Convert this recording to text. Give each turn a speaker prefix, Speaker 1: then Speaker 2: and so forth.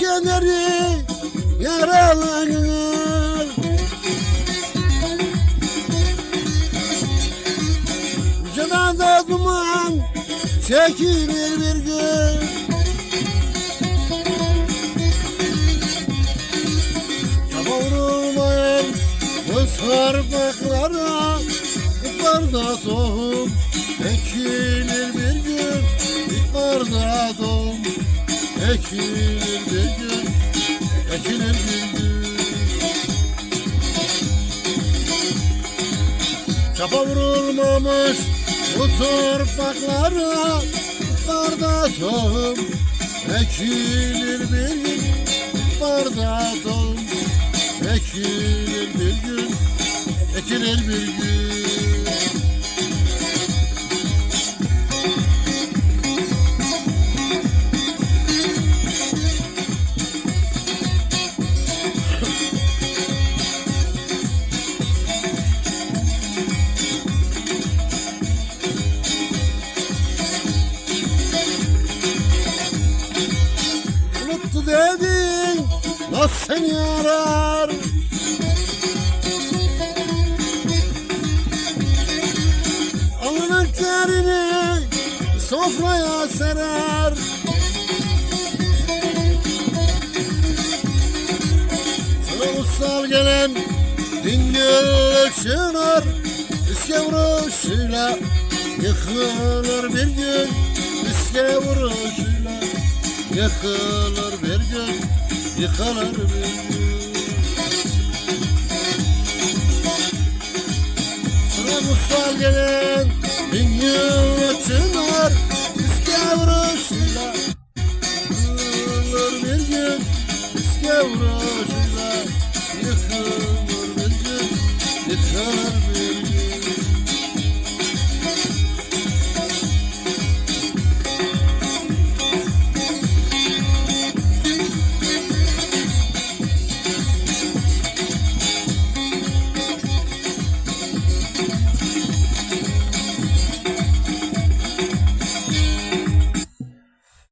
Speaker 1: Kenarı yaralanır. Ucadan da duman çekilir bir gün. Çaba vurulmayan bu sarmaklara İlkbarda tohum ekilir bir gün. İlkbarda tohum ekilir bir gün Ekilir bir gün. Çapa vurulmamış bu torpaklara Barda tohum ekilir bir gün Barda tohum ekilir bir gün Ekilir bir gün Dedin nasıl seni arar. Alnının terini sofraya serer. Sana ussal gelen dingil çınar İskevroşuyla yıkılır bir gün. İskevroşuyla yıkılır bir gün Yıkılır bir gün. Sana ussal gelen dingil çınar İskevroşuyla yıkılır bir gün İskevroşuyla